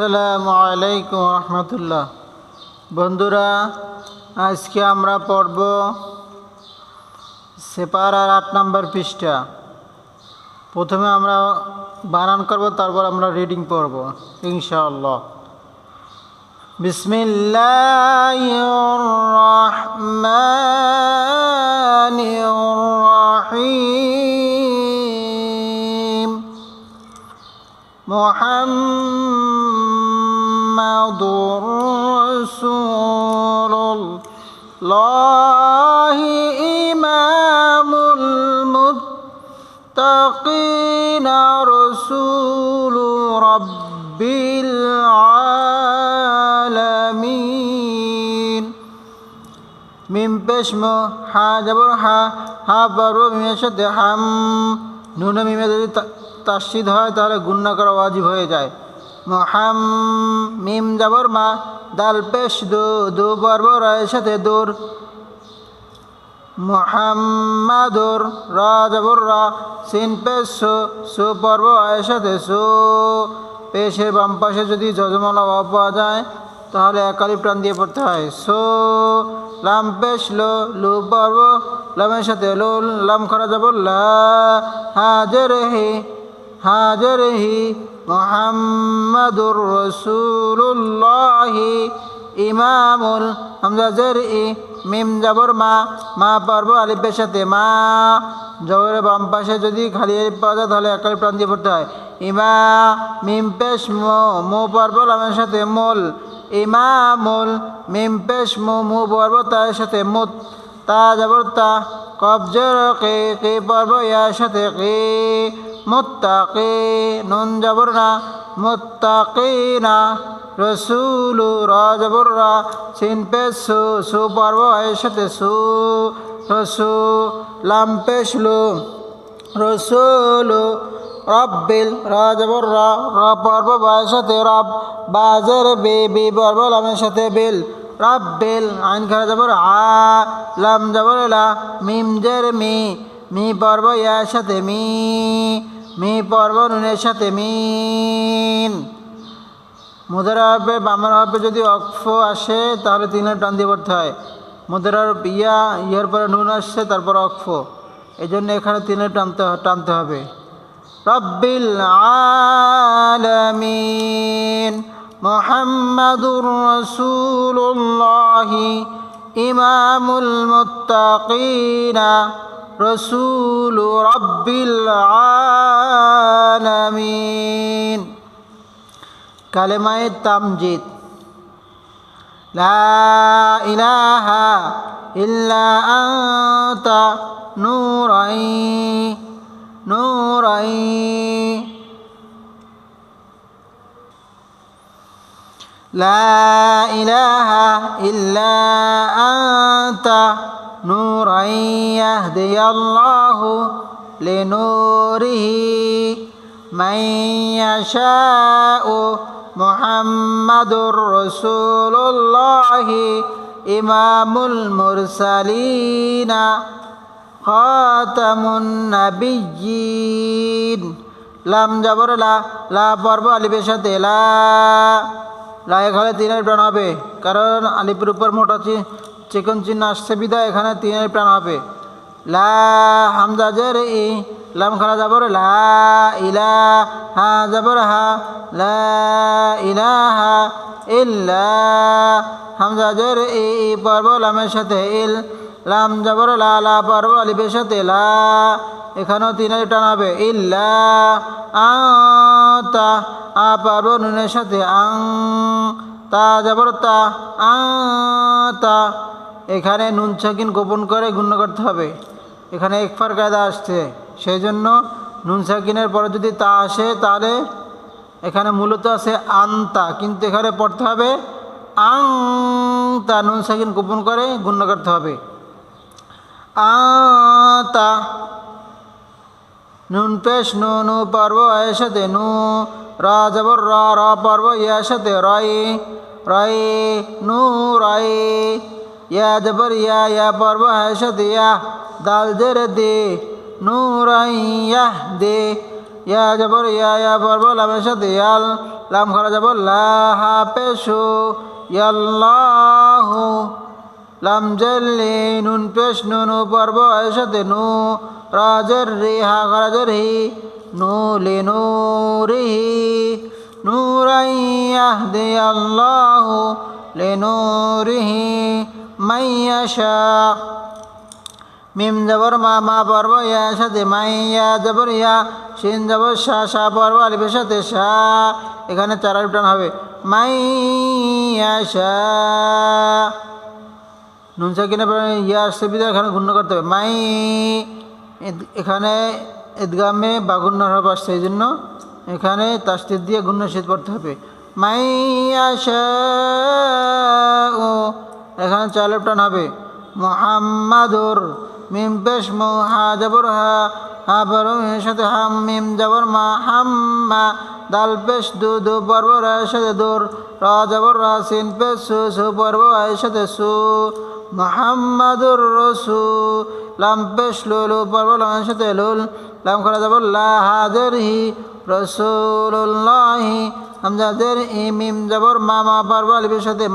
আসসালামু আলাইকুম রহমতুল্লাহ। বন্ধুরা, আজকে আমরা পড়ব সেপারার আট নম্বর পৃষ্ঠা। প্রথমে আমরা বানান করব, তারপর আমরা রিডিং পড়ব, ইনশাআল্লাহ। বিসমিল্লাহির রহমানির রহিম। محمد رسول الله إمام المتقين رسول رب العالمين মিম পেশম হা জবর হা হা পর্ব মিমের সাথে হাম নুন মিমে যদি তাসিদ হয় তাহলে গুণ্য করা ওয়াজিব হয়ে যায় মহাম মিম জবর মা, দাল পেশ দু দু পর্ব রয়ের সাথে দূর। মোহাম্মাদুর রা জবর রা, সিন পেশ সু সু পর্ব সাথে সু। পেশের বাম পাশে যদি যজমালা অ পাওয়া যায়, তাহলে একালি প্রাণ দিয়ে পড়তে হয়। সো, লাম পেশ লো, লু পর্ব লামের সাথে লো, লাম খরা যাব লা, হাজর হি হাজর হি মোহাম্মদুর রসুল্লাহি ইমামুল হামজা জের ই মিম জবর মা মা পর্ব আলিফের সাথে, মা জবরের বাম পাশে যদি খালি আলিফ পাওয়া যায় তাহলে একালি প্রাণ পড়তে হয়। ইমা, মিম পেশ, মো মো পর্ব লামের সাথে, মোল। ইমামুল মিম পেশ, মো, মু পর্ব তার সাথে, মুত। তা জবর তা কবজর কে কে পর্ব ইয়ার সাথে কে? মুত্তাকি, নুন জবর না মুত্তাকিনা, রসুলু রা সিন পেশ সু পর্ব এর সু, রসু, লাম পেশ লু, রসুলু রব্বিল রা পর্ব রব বাজের বি বি পর্ব লামের সাথে বিল রব্বিল আইন খারা জবর আ, লাম জবর লা, মিম জের মি মি পর্ব ইয়ার সাথে মি মি পর্ব নুনের সাথে মিন। হবে বামার হবে যদি অক্ফ আসে, তাহলে তিনের টান দিয়ে পড়তে হয়। মুদারার ইয়া, ইয়ার পরে নুন আসছে, তারপর অক্ফ। এই জন্য এখানে তিনের টানতে টানতে হবে। রব্বিল আলামিন। মোহাম্মদুর রসুল্লাহি ইমামুল মুত্তাকিনা, রসুল রব্বিল আলামিন। কালেমায় তামজিদ। লা ইলাহা ইল্লা আনতা নূরাই নূরাই। لا إله إلا أنت نورا يهدي الله لنوره من يشاء محمد رسول الله إمام المرسلين خاتم النبيين لم جبر لا لا فرب البشت لا এখানে তিনের প্রাণ হবে। কারণ আলিপুর উপর মোটা চিকন চিহ্ন আসছে বিদায়, এখানে তিনের প্রাণ হবে। লা হামজা জের ই, লাম খারা যাবর লা ইলা হা যাবর হা, লা ইলা হা ইল্লা হামজা জের ই, পর্ব লামের সাথে ইল লাম যাবর লা লা পর্ব আলিফের সাথে, লা। এখানেও তিনের টান হবে। ইল্লা আতা আ পর্ব নুনের সাথে, আং। তা যাবর তা আতা এখানে নুন ছাকিন গোপন করে গুণ্য করতে হবে। এখানে একফার কায়দা আসছে। সেই জন্য নুন সাকিনের পরে যদি তা আসে, তাহলে এখানে মূলত আছে আন্তা। কিন্তু এখানে পড়তে হবে আং। তা নুন সাকিন গোপন করে গুণ্য করতে হবে। আতা। নুন পেশ নু নু পর্ব এর সাথে নু রা জবর রা রা পর্ব সাথে রয় রয় নু রয় ইয়া জবর, ইয়া ইয়া পর্ব এর সাথে ইয়া, দাল জের দে, নু রয় ইয়াহ দে। ইয়া জবর, ইয়া ইয়া পর্ব লামের সাথে ইয়াল, লাম খরা জবর লা হা পেশু, ইয়াল্লাহু। লাম জল্লি নুন পেশ নুনু পর্ব এর সাথে নু, রাজের রি হা খরাজের হি, নু লি নূরিহি নূরাই ইয়াহদি আল্লাহু লিনূরিহি মাইয়াশা মিম জবর মা মা পর্ব ইয়া সাথে মাইয়া জবর ইয়া, শিন জবর শাহ শাহ পর্ব আলিফের সাথে শাহ এখানে চার হবে। মাইয়া শাহ নুন সাকিনে ইয়া আসছে বিদে এখানে গুণ্য করতে হবে। মাই এখানে ঈদগামে বাগুন্য হরফ আসছে, এই জন্য এখানে তাস্তির দিয়ে গুণ্য শীত পড়তে হবে। মাইয়া শাহ এখানে চার টান হবে। মোহাম্মাদুর, মিম পেশ মু হা জবর হা হা বর সাথে হাম, মিম জবর মা হাম্মা দাল পেশ দু দু পর্ব রায় সাথে দূর। রা জবর, রা সিন পেশ সু সু পর্ব আয়ের সাথে সু। মোহাম্মদুর রসু লাম পেশ লুলু পর্ব লামের সাথে লুল লাম খরা জবর লা হাজের হি রসুল্লাহি হামজাদের ই মিম জবর মা মা পর্ব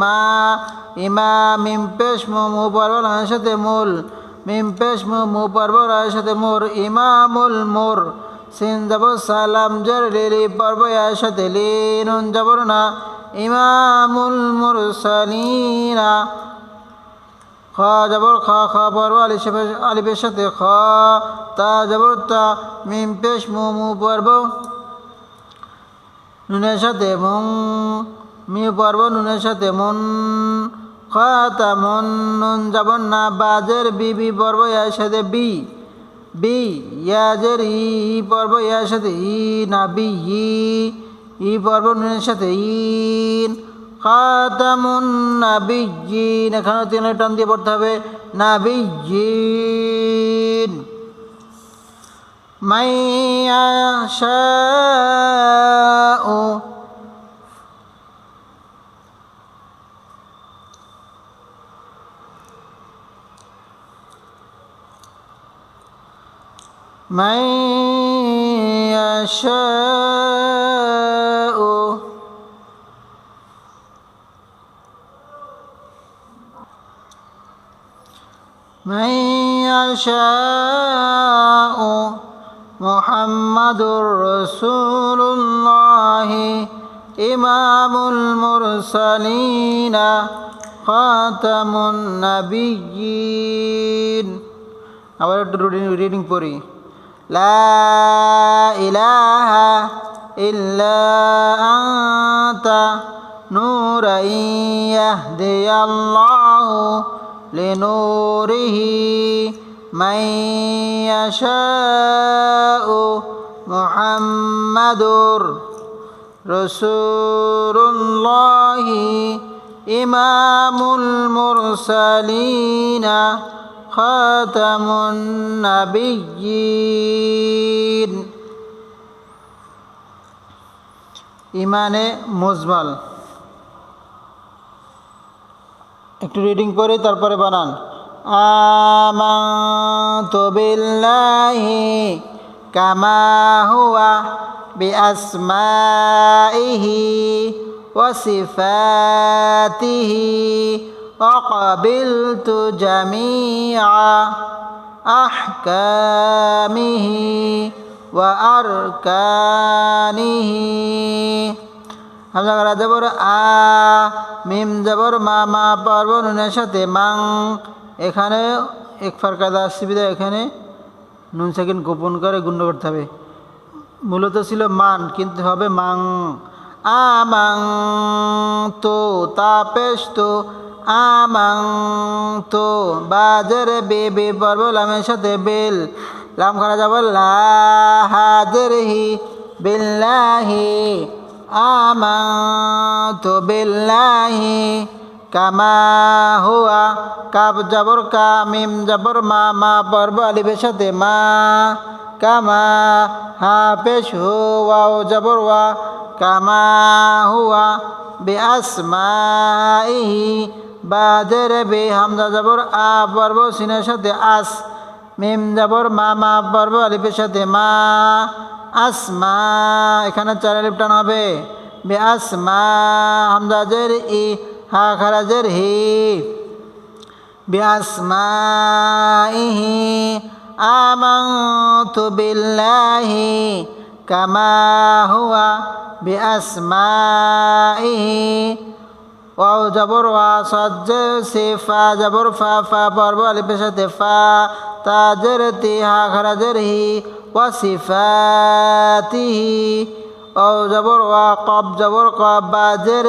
মা। ইমা মিম পেশ মু মু পর্ব লামের সাথে মূল। মিম পেশ মু মু পর্ব সাথে মোর। ইমামুল মোর। সিন জবর সালাম জর লিলি পর্ব এর সাথে লিনুন জবর না। ইমামুল মুরসালিনা। খ জবর খ খ পর্ব আলিফের আলিফের সাথে খ, তা জবর তা মিম পেশ, মু মু, পর্ব, নুনের সাথে মুং মি, পর্ব, নুনের সাথে মন খাতা মন, নুন যাবন না, বাজের বি বি, পর্ব এর সাথে বি বি, ইয়াজের ই পর্ব এর সাথে ই, না, বি, ই ই, পর্ব, নুনের সাথে ইন খাতামুন নাবিজিন এখানে তিন টান দিয়ে পড়তে হবে। নাবিজিন মাইয়াশাউ মাইয়াশাউ يشاء محمد رسول الله إمام المرسلين خاتم النبيين আবার একটু রিডিং পড়ি লা ইলাহা ইল্লা আনতা নূরান ইয়াহদিয়াল্লাহু লিনূরিহি من يشاء محمد رسول الله إمام المرسلين خاتم النبيين ইমানে মুজমাল একটু রিডিং পরে তারপরে বানান آمنت بالله كما هو بأسمائه وصفاته وقبلت جميع أحكامه وأركانه হামজা করা জবর আ মিম জবর মা মা পর্ব নুনের সাথে মাং এখানে এক ফারকাদা সুবিধা, এখানে নুন সেকেন্ড গোপন করে গুণ্ড করতে হবে। মূলত ছিল মান, কিন্তু হবে মাং। আমাং তো তাপেশ তো আমাং তো বাজের বে বে পর্ব লামের সাথে বেল। লাম করা যাব হাজের হি বিল্লাহি। আমান্তু বিল্লাহি। কামা হুয়া, কাব জবর কা, মিম জবর মা মা পর্ব আলিফের সাথে মা। কামা হা পেশ হু ওয়াও জবর ওয়া। কামা হুয়া বে আসমাইহি, বাজের বে হামজা জবর আ পর্ব সিনের সাথে আস। মিম জবর মা মা পর্ব আলিফের সাথে মা। আসমা, এখানে চার আলিফ টান হবে। বে আসমা হামজাজের ই আখরাজের হি বিআসমাইহি আমান্তু বিল্লাহি কামা হুয়া বিআসমাইহি। ও জবর ওয়া সিফা জবর ফা ফা পর্ব আলিফের সাথে ফা, তাজের তিহা খরাজের হি, ওয়া সিফাতিহি। অও জবর কব জবর কব বা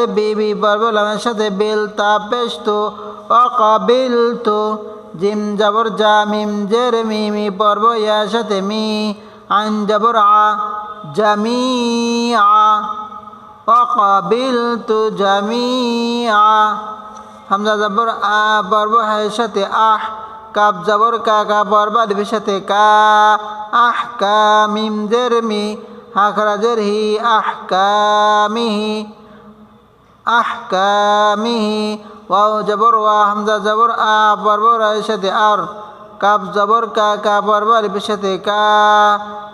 বিবি বি বি সাথে বিল তা পেশ অকবিল তো জিম জবর যা মিম জের মিমি পর্ব ইয়ার সাথে মি, আন জবর আ জামি আ অকবিল তো জামি আ হামজা জবর আ পর্ব হায়ের সাথে আহ, কাব জবর কা কা বর্বাদ সাথে কা, আহ কা মিম জের মি হাখরাজের হি আহ কামিহি ওয়াও জবর, ওয়া হামজা জবর, আ পর্ব সাথে আর কাপ জবর, কা কা পর্ব আলিফের সাথে কা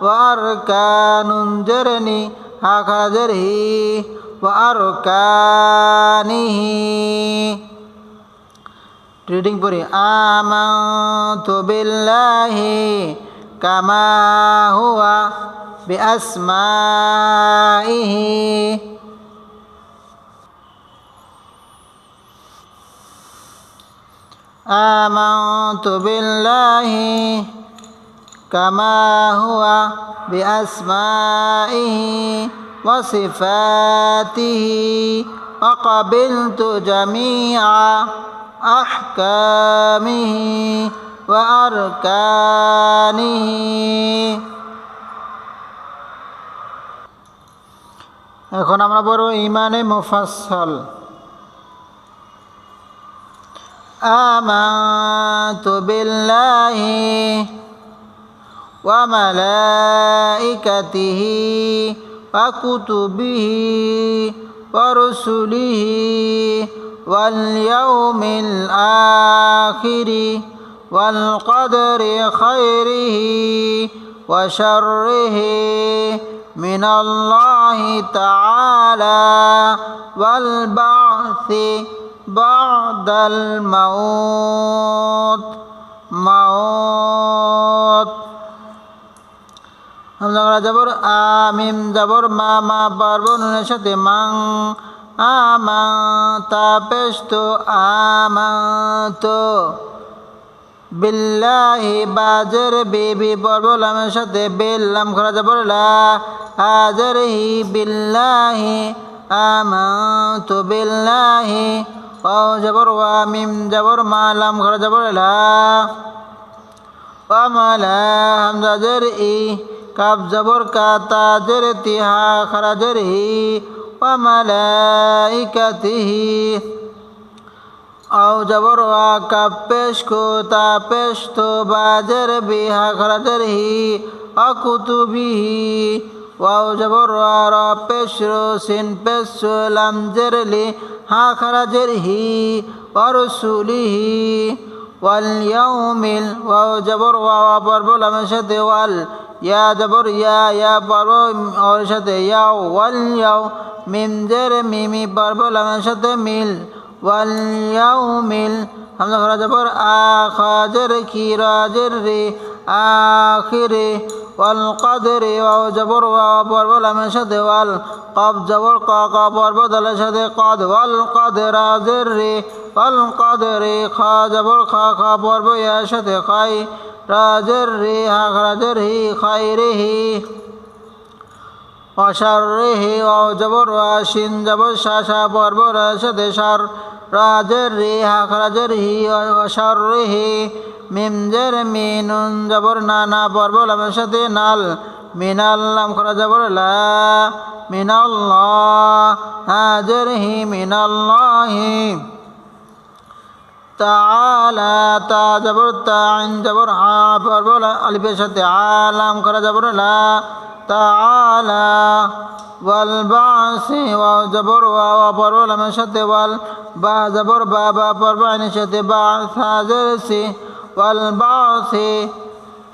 ওয়ার কা নুন জের নি হা খারাজের হি ওয়ার কানিহি। রিডিং পড়ি, আমানতু বিল্লাহি কামা হুয়া بأسمائه. آمنت بالله كما هو بأسمائه وصفاته وقبلت جميع أحكامه وأركانه. এখন আমরা বড় ইমানে মুফাসল آمنت بالله وملائكته وكتبه ورسله واليوم الآخر والقدر خيره وشره من الله تعالى والبعث بعد الموت موت হামজা জবর আমিম জবর মা মা পারব নুনের সাথে মাং আমা তা পেশ তো আমা তো বিল্লাহি বাজের বিবি বলবলামের সাথে বেল্লাম খরাজ বললা আজর হি বিল্লাহি আমন্ত বিল্লাহি ও জবর মিম জবর মালাম খরাজ বললা যাব অমলা ই কাব জবর কা তাজের তিহা খরাজর হি অমালা ইকাতিহি أو جبر وكاف بشكو تا بشتو باجر بها خرجره وكتبه واو جبر ورا بشرو سن بشو لم جرلي ها خرجره ورسوله واليوم واو جبر واو برب لم شد وال يا جبر يا يا برب اور شد يا واليو من جر ميمي برب لم شد ميل ওয়াল হামজা খরা জবর আখাজের খিরাজের রে আখিরে ওয়াল কাদরে ওয়াও জবর ওয়া পর্ব লামের সাথে ওয়াল কব জবর ক ক পর্ব দলের সাথে কদ ওয়াল কদরাজের রে ওয়াল কদরে খা জবর খা খা পর্ব ইয়ার সাথে খাই রাজের রে হা রাজের হি খাই রে হি অসার রে হি ও অজবর ওয়াশিন জবর শাসা পর্ব রাজের সাথে সার রাজরিহ খরাজরিহি অসরিহি মিমজের মিনুন জবর নানা না, বর্ব লামের সাথে, নাল। মিনাল্লাম খরা, জবর, লা, মিনাল্লাহ। হাজরহি মিনাল্লাহি। তা যাবর তা আইন যাবর আ পর্ব আলিফের সাথে আলাম করা যাবর লা তালা ওয়াল বাসি ওয়া পর্ব লামের সাথে বা জবর বা বা পর্ব সাথে বা সাজের সি বাসি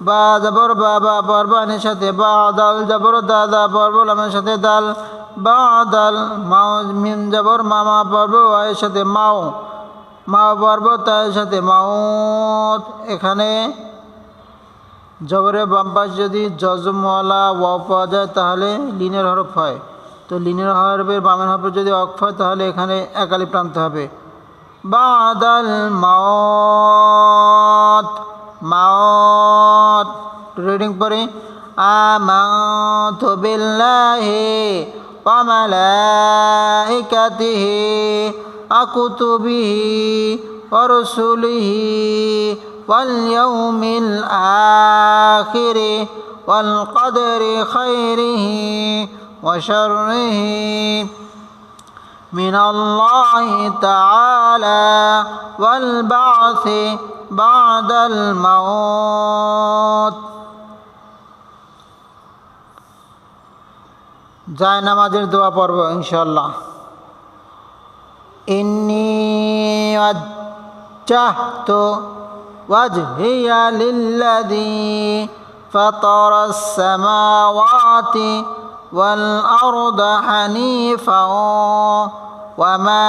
বা জবর বা বা পর্ব সাথে বা দাল জবর দাদা পর্ব সাথে দাল বা দাল মাও মিম জবর মামা পর্ব ওয়া এর সাথে মাও মা পর্ব তার সাথে মাউত। এখানে জবরের বাম পাশ যদি জজমওয়ালা ওয়া পাওয়া যায়, তাহলে লিনের হরফ হয়। তো লিনের হরফের বামের হরফে যদি অক্ষ হয়, তাহলে এখানে একালি প্রান্ত হবে। বাদাল মাওত মাওত রিডিং পরে আমাতু বিল্লাহি ওয়া মালাইকাতিহি। ওয়া কুতুবিহি ওয়া রুসুলিহি واليوم الآخر والقدر خيره وشره من الله تعالى والبعث بعد الموت যায় নামাজের দোয়া পড়ব ইনশাল্লাহ إني وجهت وجهي للذي فطر السماوات والأرض حنيفا وما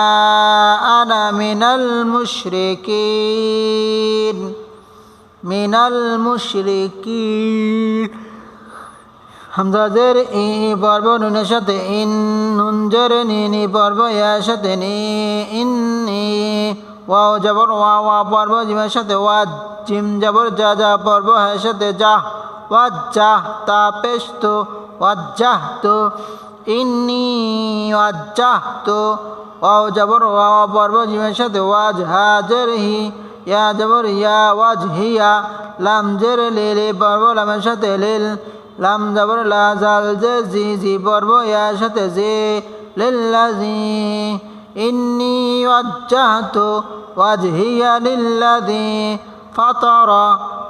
أنا من المشركين. من المشركين. হামজাদের ই পর্ব নুনের সাথে, ইন নুনজের নি নি পর্ব ইয়ার সাথে নি ইন্নি ওয়াও জবর, ওয়া ওয়া পর্ব জিমের সাথে, ওয়া জিম জবর, যা যা পর্ব হ্যাঁ সাথে, যা, ওয়া যা তা পেশ তো ওয়াজ্জাহ তো ইন্নি ওয়াজ্জাহ তো, ওয়াও জবর, ওয়া পর্ব জিমের সাথে ওয়াজ হাজের হি, ইয়া জবর, ইয়া ওয়াজ হিয়া লাম জের লে লে পর্ব লামের সাথে, লিল লাম জবর লা জাল জে, জি ইয়ার সাথে জে। লিল্লাজি ইন্নি ওয়াজ্জাহতু ওয়াজহিয়া লিল্লাযী, ফাতার,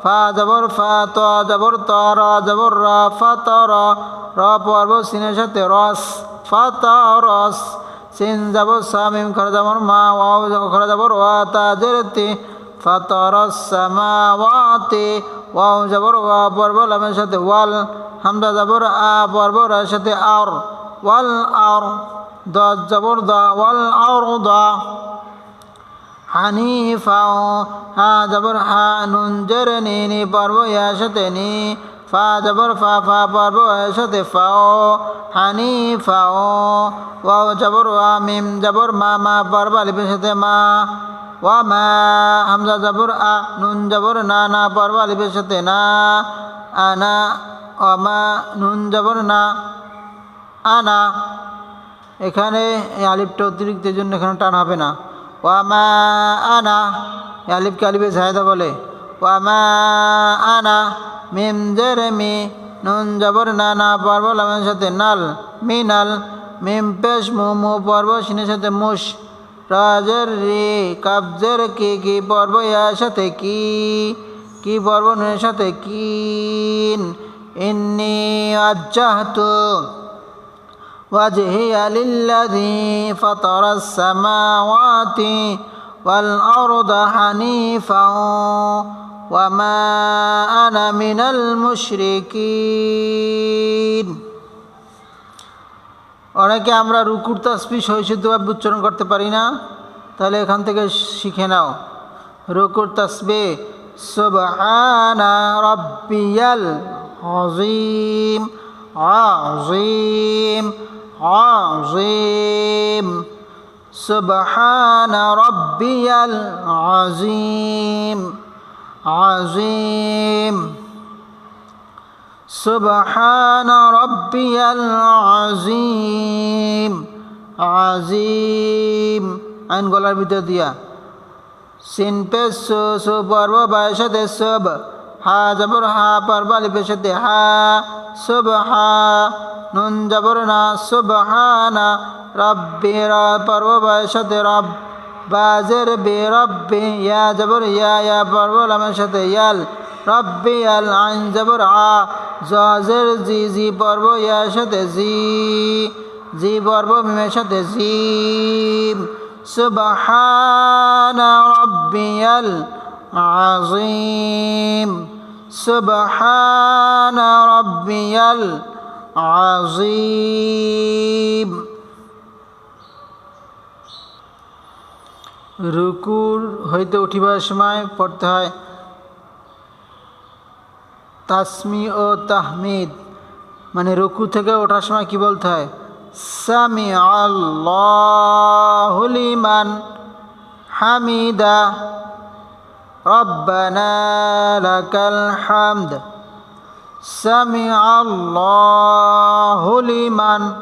ফা জবর ফা, ত জবর ত র জবর র, ফাতার। র পর্ব সিনের সাথে রস, ফাতারস। সিন জবর সা, মিম, খরা জবর মা, ওয়াও, খরা জবর ওয়া, তা জেরতি, ফাতারাস সামাওয়াতি। ওয়াও জবর ওয়া পর্ব লামের সাথে ওয়াল হামদা জবর আ পর্ব রার সাথে আর ওয়াল আর দ জবর দা ওয়াল আর দা হানিফা হা জবর হা নুন জের নি নি পর্ব ইয়ার সাথে নি ফা জবর ফা ফা পর্ব এর সাথে ফাও হানিফা ওয়াও জবর ওয়া মিম জবর মা মা পর্ব আলিফের সাথে মা মা হামজা আ, নুন না না সাথে, না আনা অমা নুন না আনা এখানে এই অতিরিক্ত জন্য এখানে টান হবে না। ওয়ামা আনা এই আলিফকে আলিফে বলে। ওয়ামা আনা মিম জেরে মি। নুন জবর, না না, পর্ব সাথে, নাল মিনাল মিম, পেশ, মু মু, পর্ব, সিনের সাথে, মুশ। রাজের রে কাবজের কি কি পর্ব ইয়ার সাথে কি কি পর্ব নুনের সাথে কিন ইন্নি আজ্জাহতু وجهي للذي فطر السماوات والأرض حنيفا وما أنا من المشركين অনেকে আমরা রুকুর তাসবি সহিষুদ্ধভাবে উচ্চারণ করতে পারি না, তাহলে এখান থেকে শিখে নাও। রুকুর তাসবি সুবহানা রব্বিয়াল আজিম আজিম আজিম সুবহানা রব্বিয়াল আজিম আজিম سبحان ربي العظيم عظيم আইন গলার ভিতর দিয়া সিন পে সু সু পর্ব বায়ের সাথে সব হা জবর হা পর্ব আলিফের সাথে হা সব হা নুন জবর না সুবহানা রব্বি রা পর্ব বায়ের সাথে রব বাজের বে রব্বি ইয়া জবর ইয়া ইয়া পর্ব লামের সাথে ইয়াল রব্বি আল আইন জবর আ জের জি জি পর্ব ইয়ার সাথে জি জি পর্ব মিমের সাথে জি। সুবাহান রব্বিয়াল আজিম সুবাহান রব্বিয়াল আজিম রুকুর হইতে উঠিবার সময় পড়তে হয়। তাসমি ও তাহমিদ। মানে রুকু থেকে ওঠার সময় কি বলতে হয়? সামি আল্লাহুলিমান হামিদা। রব্বানা লাকাল হামদ। সামি আল্লাহুলিমান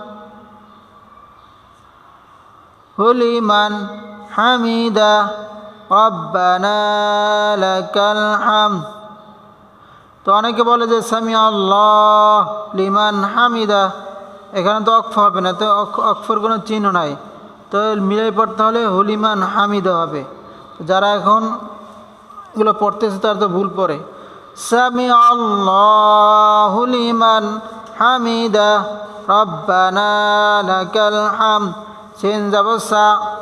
হুলিমান হামিদা। রব্বানা লাকাল হামদ। তো অনেকে বলে যে সামি আল্লাহ লিমান হামিদা। এখানে তো অক্ষ হবে না, তো অক্ষ- অক্ষর কোনো চিহ্ন নাই। তো মিলাই পড়তে হলে হলিমান হামিদা হবে। যারা এখন এগুলো পড়তেছে তারা তো ভুল পড়ে। সামি আল্লাহ লিমান হামিদা, রব্বানা হাম সিন যাব সা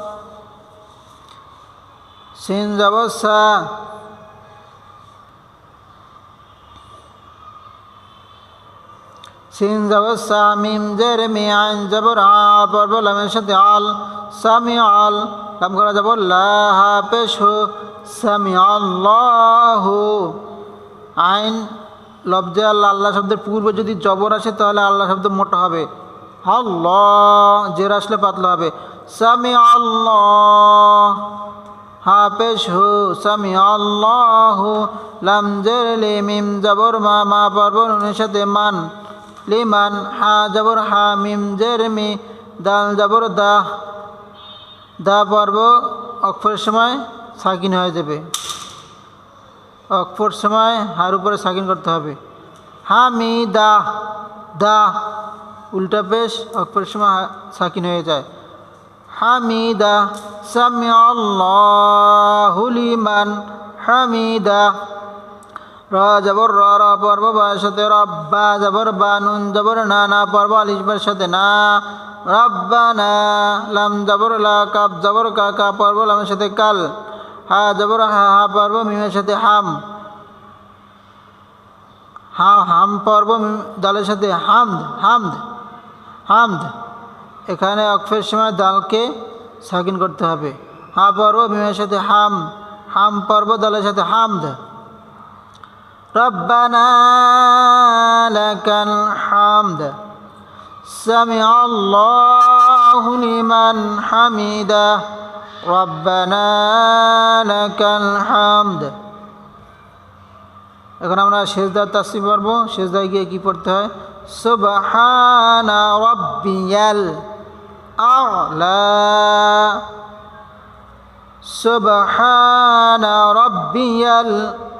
সিন যাব সা সামিম লামের সাথে আল সামি করা পেশ সামি আইন, লব্জে আল্লাহ আল্লাহ শব্দের পূর্বে যদি জবর আসে তাহলে আল্লাহ শব্দ মোটা হবে। আল্লাহ, জের আসলে পাতলা হবে। সামি আল্লাহ হা পেশ হু সামি আল্লাহ লাম জের লি মিম জবর মা মা পর্ব সাথে মান লিমান হা জবর হা মিম জের মি দাল জবর দা। দা পর্ব অক্ষরের সময় সাকিন হয়ে যাবে। অক্ষর সময় হার উপরে সাকিন করতে হবে। হা মি দা দা। উল্টা পেশ অক্ষরের সময় সাকিন হয়ে যায়। হামিদা সামি আল্লাহু লিমান হামিদা র জবর র র পর্ব বায়ের সাথে রব্বা জবর বা নুন জবর না না পর্ব আলিশবার সাথে না। রব্বা না, লাম জবর লা, কাপ জবর কা কা পর্ব লামের সাথে কাল। হা জবর, হা হা পর্ব মিমের সাথে হাম। হা, হাম পর্ব দালের সাথে হামদ হামদ হামদ। এখানে অক্ষের সময় দালকে সাকিন করতে হবে। হা পর্ব মিমের সাথে হাম হাম পর্ব দালের সাথে হামদ। ربنا لك الحمد سمع الله لمن حمده ربنا لك الحمد এখন আমরা শেষদার তাসিম পারবো শেষদায় গিয়ে কী পড়তে হয় সুবহানা রব্বিয়াল আলা সুবহানা রব্বিয়াল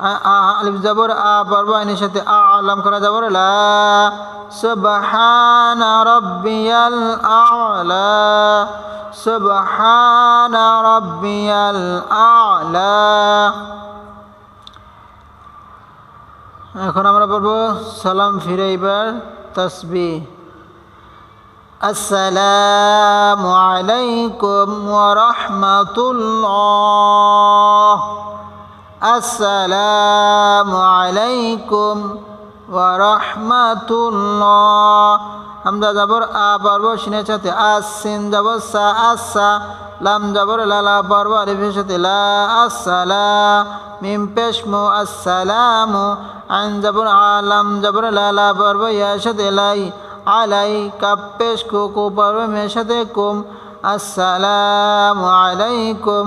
আলিফ জবর আ পর্ব আইনের সাথে আ আলাম করা জবর লা সুবহানা রব্বিয়াল আলা সুবহানা রব্বিয়াল আলা এখন আমরা পড়ব সালাম ফিরে এবার তসবি। আসসালামু আলাইকুম ওয়া রাহমাতুল্লাহ। আসসালামু আলাইকুম ওয়া রাহমাতুল্লাহ। আমরা যাবর আ পর্ব সিনের সাথে আসিন যাবর সা, আসা লাম যাবর লালা পর্ব আলিফের সাথে লা আসসালা মিম পেশমু আসসালামু আইন যাবর আলাম যাবর লালা পর্ব ইয়ার সাথে লাই। আলাই, কাপ, পেশ, কু কু পর্ব মেয়ের সাথে কুম। আসসালামু আলাইকুম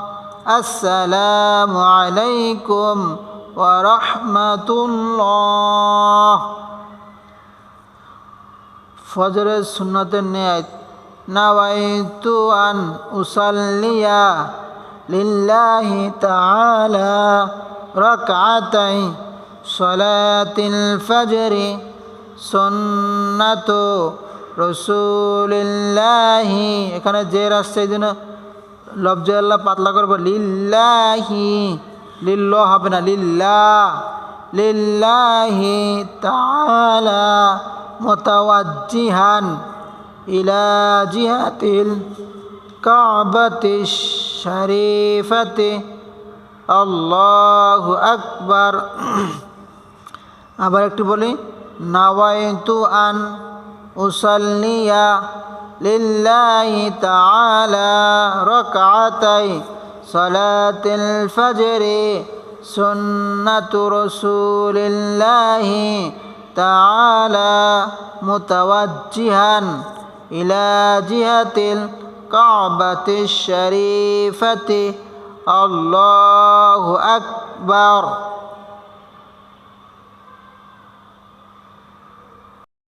আসসালামু আলাইকুম ওরহমতুল্লাহ ফজরের সুন্নতের নিয়ত, নাওয়াইতু আন উসাল্লিয়া লিল্লাহি তাআলা রাকআতাই সালাতিল ফজরি সুন্নাতু রসুল্লাহি এখানে যে রাস্তায় এই লফজ আল্লাহ, পাতলা করব লিল্লাহি লিল্ল হবে না লিল্লা লিল্লাহি তালা মোতাওয়াজিহান ইলা জিহাতিল শরীফতে। আল্লাহ আকবার। আবার একটু বলি, নাওয়াইতু আন উসাল্লিয়া। لله تعالى ركعتي صلاة الفجر سنة رسول الله تعالى متوجها إلى جهة الكعبة الشريفة. الله أكبر.